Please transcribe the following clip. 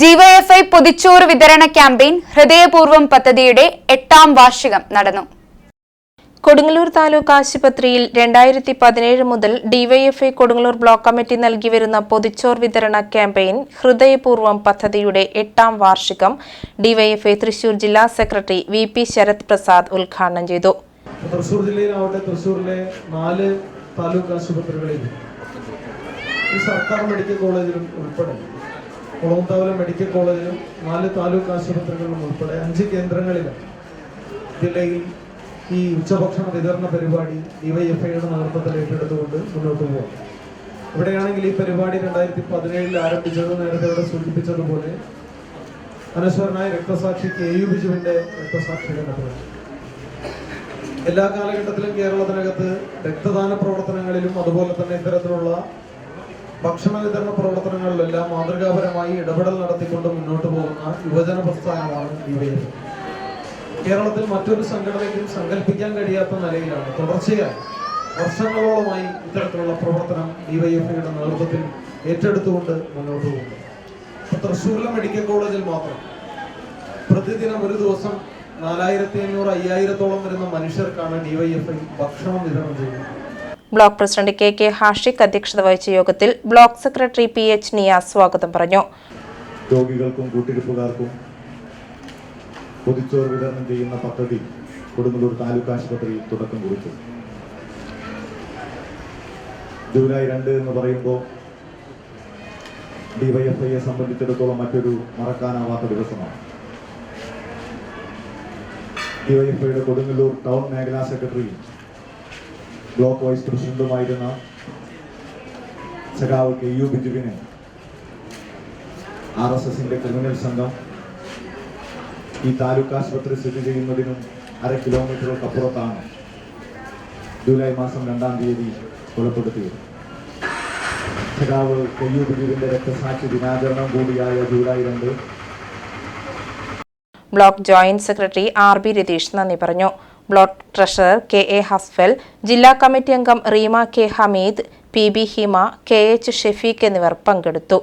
DYFI പൊതിച്ചോറ് വിതരണ campaign ഹൃദയപൂർവം പദ്ധതിയുടെ എട്ടാം വാർഷികം നടന്നു. കൊടുങ്ങല്ലൂർ താലൂക്ക് ആശുപത്രിയിൽ രണ്ടായിരത്തി പതിനേഴ് മുതൽ ഡിവൈഎഫ്ഐ കൊടുങ്ങല്ലൂർ ബ്ലോക്ക് കമ്മിറ്റി നൽകി വരുന്ന പൊതിച്ചോർ വിതരണ ക്യാമ്പയിൻ ഹൃദയപൂർവം പദ്ധതിയുടെ എട്ടാം വാർഷികം ഡിവൈഎഫ്ഐ തൃശൂർ ജില്ലാ secretary V P Sarath Prasad ഉദ്ഘാടനം ചെയ്തു. തൃശൂർ ജില്ലയിലാവട്ടെ തൃശൂരിലെ നാല് താലൂക്ക് ആശുപത്രികളിൽ ഈ സർക്കാർ മെഡിക്കൽ കോളേജിലും ഉൾപ്പെടെ കുളമത്താവിലെ മെഡിക്കൽ കോളേജിലും നാല് താലൂക്ക് ആശുപത്രികളിലും ഉൾപ്പെടെ അഞ്ച് കേന്ദ്രങ്ങളിലും ജില്ലയിൽ ഈ ഉച്ചഭക്ഷണ വിതരണ പരിപാടി ഡിവൈഎഫ്ഐയുടെ നേതൃത്വത്തിൽ ഏറ്റെടുത്തുകൊണ്ട് മുന്നോട്ട് പോകും. ഇവിടെയാണെങ്കിൽ ഈ പരിപാടി രണ്ടായിരത്തി പതിനേഴിൽ ആരംഭിച്ചത് നേരത്തെ ഇവിടെ സൂചിപ്പിച്ചതുപോലെ അനശ്വരനായ രക്തസാക്ഷി കെ യു ബിജുവിന്റെ രക്തസാക്ഷിയുടെ എല്ലാ കാലഘട്ടത്തിലും കേരളത്തിനകത്ത് രക്തദാന പ്രവർത്തനങ്ങളിലും അതുപോലെ തന്നെ ഇത്തരത്തിലുള്ള ഭക്ഷണ വിതരണ പ്രവർത്തനങ്ങളിലെല്ലാം മാതൃകാപരമായി ഇടപെടൽ നടത്തിക്കൊണ്ട് മുന്നോട്ട് പോകുന്ന യുവജന പ്രസ്ഥാനമാണ് യുവജനം. കേരളത്തിൽ മറ്റൊരു സംഘടനയ്ക്കും സങ്കല്പിക്കാൻ കഴിയാത്ത നിലയിലാണ്. തുടർച്ചയായി വർഷങ്ങളോളമായി ഇത്തരത്തിലുള്ള പ്രവർത്തനം ഡിവൈഎഫ്ഐയുടെ നേതൃത്വത്തിൽ ഏറ്റെടുത്തുകൊണ്ട് മുന്നോട്ട് പോകുന്നു. തൃശ്ശൂരിലെ മെഡിക്കൽ കോളേജിൽ മാത്രം പ്രതിദിനം ഒരു ദിവസം നാലായിരത്തി അഞ്ഞൂറ് അയ്യായിരത്തോളം വരുന്ന മനുഷ്യർക്കാണ് ഡിവൈഎഫ്ഐ ഭക്ഷണം വിതരണം ചെയ്യുന്നത്. Block president K K Hashiq അധ്യക്ഷത വഹിച്ച യോഗത്തിൽ block secretary P H Niyas സ്വാഗതം പറഞ്ഞു. രോഗികൾക്കും കൂട്ടിരിപ്പുകാർക്കും പൊതിച്ചോറ് വിതരണം ചെയ്യുന്ന പദ്ധതി കൊടുങ്ങല്ലൂർ താലൂക്ക് ആശുപത്രി തുടക്കം കുറിച്ചു. ജൂലൈ രണ്ട് എന്ന് പറയുമ്പോൾ ഡിവൈഎഫ്ഐയെ സംബന്ധിച്ചിടത്തോളം മറ്റൊരു മറക്കാനാവാത്ത ദിവസമാണ്. ഡിവൈഎഫ്ഐയുടെ കൊടുങ്ങല്ലൂർ ടൗൺ മേഖലാ സെക്രട്ടറി ബ്ലോക്ക് വൈസ് പ്രസിഡന്റുമായിരുന്ന സഖാവ് കെ യു ബിജുവിനെ ആർ എസ് എസിന്റെ ക്രിമിനൽ സംഘം ഈ താലൂക്ക് ആശുപത്രി സ്ഥിതി ചെയ്യുന്നതിനും അര കിലോമീറ്ററുകൾക്കപ്പുറത്താണ് ജൂലൈ മാസം രണ്ടാം തീയതി കൊലപ്പെടുത്തിയത്. സഖാവ് കെ യു ബിജുവിന്റെ രക്തസാക്ഷി ദിനാചരണം കൂടിയായ ജൂലൈ രണ്ട്. Block joint secretary R B Ratheesh നന്ദി പറഞ്ഞു. Block treasurer K A Hasfal ജില്ലാ കമ്മിറ്റി അംഗം Reema K Hameed P B Hima K H Shefeeq എന്നിവർ പങ്കെടുത്തു.